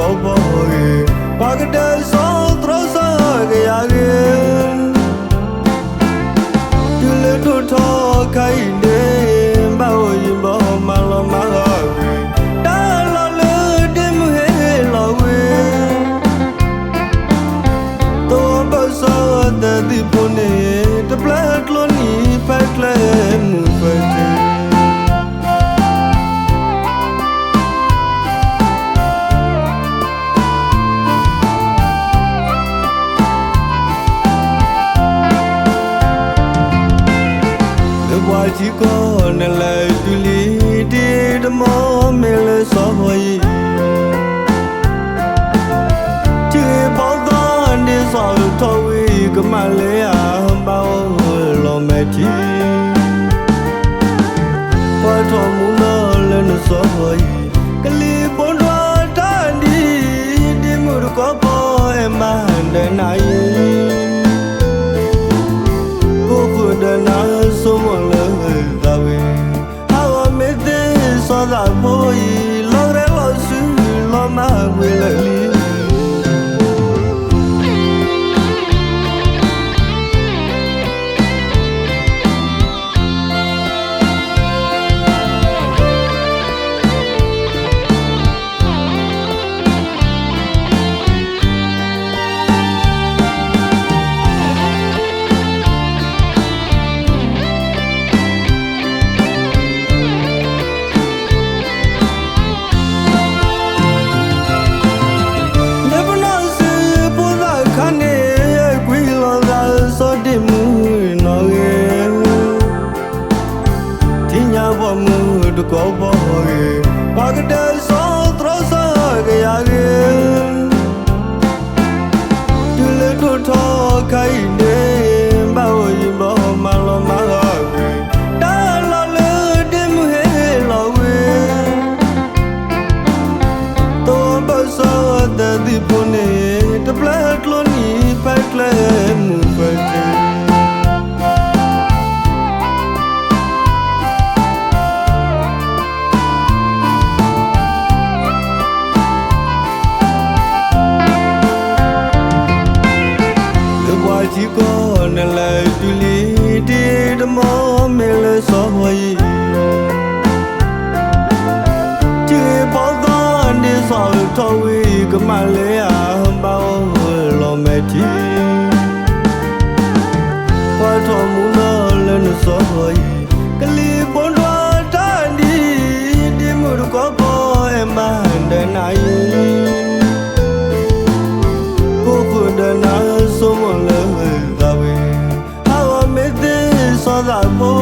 တင်ညာပေါ်မှုတကောပေါ်ရေပါကတဲ့ဆောသရဆာကရကေဒီလေတို့ထောခိုင်နေဘောရင်ဘောမလောမဟာဝေတာလာလေတင်မဟေလောဝေတော့ဘဆောတဲ့ဒီပနေတပလက်ကလိုနီဖက်ကလေမူ Le boiti ko ne le tuli di de mo me le so hoi Ti bo da ni so to wi ka ma le a ba o lo me ti Pa to mu no le no so hoi Ka li bon wa ta ni di mu ko po e ma de na yi ကိုကိုဒနာဆုံးမ စောသာ ဘောမှုတကောဘောရေပါကတဲ့စောသရဆာကရကေဒီလေတို့ထောခိုင်နေဘောရင်ဘောမလောမဟာဝေတာလာလေတင်မှုဟေလောဝေတော့ဘဆောတဲ့ဒီပနေတပလက်လိုနီဖက်ကလေမူ Le boiti ko ne le tuli di de mo me le so hoi Ti bo da ni so to wi ka ma le a amor.